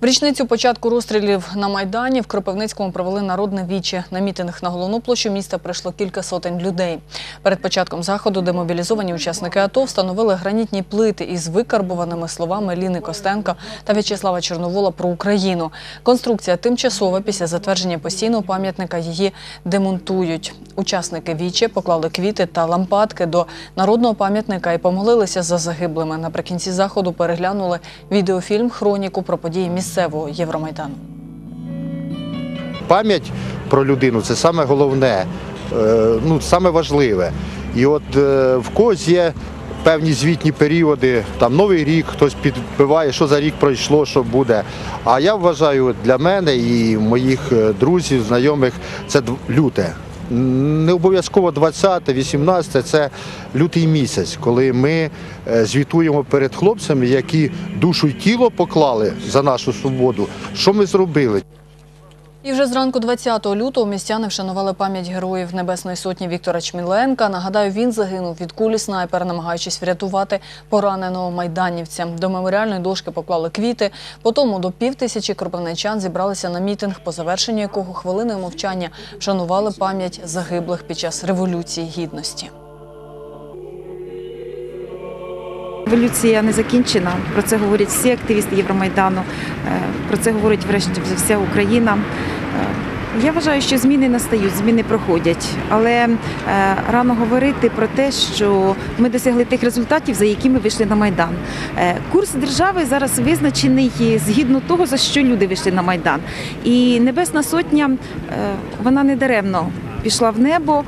В річницю початку розстрілів на Майдані в Кропивницькому провели народне віче. На мітинг на головну площу міста прийшло кілька сотень людей. Перед початком заходу демобілізовані учасники АТО встановили гранітні плити із викарбуваними словами Ліни Костенка та В'ячеслава Чорновола про Україну. Конструкція тимчасова. Після затвердження постійного пам'ятника її демонтують. Учасники віче поклали квіти та лампадки до народного пам'ятника і помолилися за загиблими. Наприкінці заходу переглянули відеофільм Хроніку про події місцевого Євромайдану. Пам'ять про людину це саме головне, е, ну саме важливе. І от е, в когось є певні звітні періоди, там новий рік, хтось підбиває, що за рік пройшло, що буде. А я вважаю для мене і моїх е, друзів, знайомих, це люте. Не обов'язково 20, 18 це лютий місяць, коли ми е, звітуємо перед хлопцями, які душу й тіло поклали за нашу свободу. Що ми зробили? І вже зранку 20 лютого містяни вшанували пам'ять героїв Небесної сотні Віктора Чміленка. Нагадаю, він загинув від кулі снайпера, намагаючись врятувати пораненого майданівця. До меморіальної дошки поклали квіти. Потому до півтисячі кропивничан зібралися на мітинг, по завершенню якого хвилиною мовчання вшанували пам'ять загиблих під час революції гідності. Революція не закінчена. Про це говорять всі активісти Євромайдану. е, Про це говорить врешті вся Україна. Е, Я вважаю, що зміни настають, зміни проходять, але е, рано говорити про те, що ми досягли тих результатів, за які ми вийшли на майдан. Курс держави зараз визначений згідно того, за що люди вийшли на майдан. І Небесна Сотня вона не даремно пішла в небо.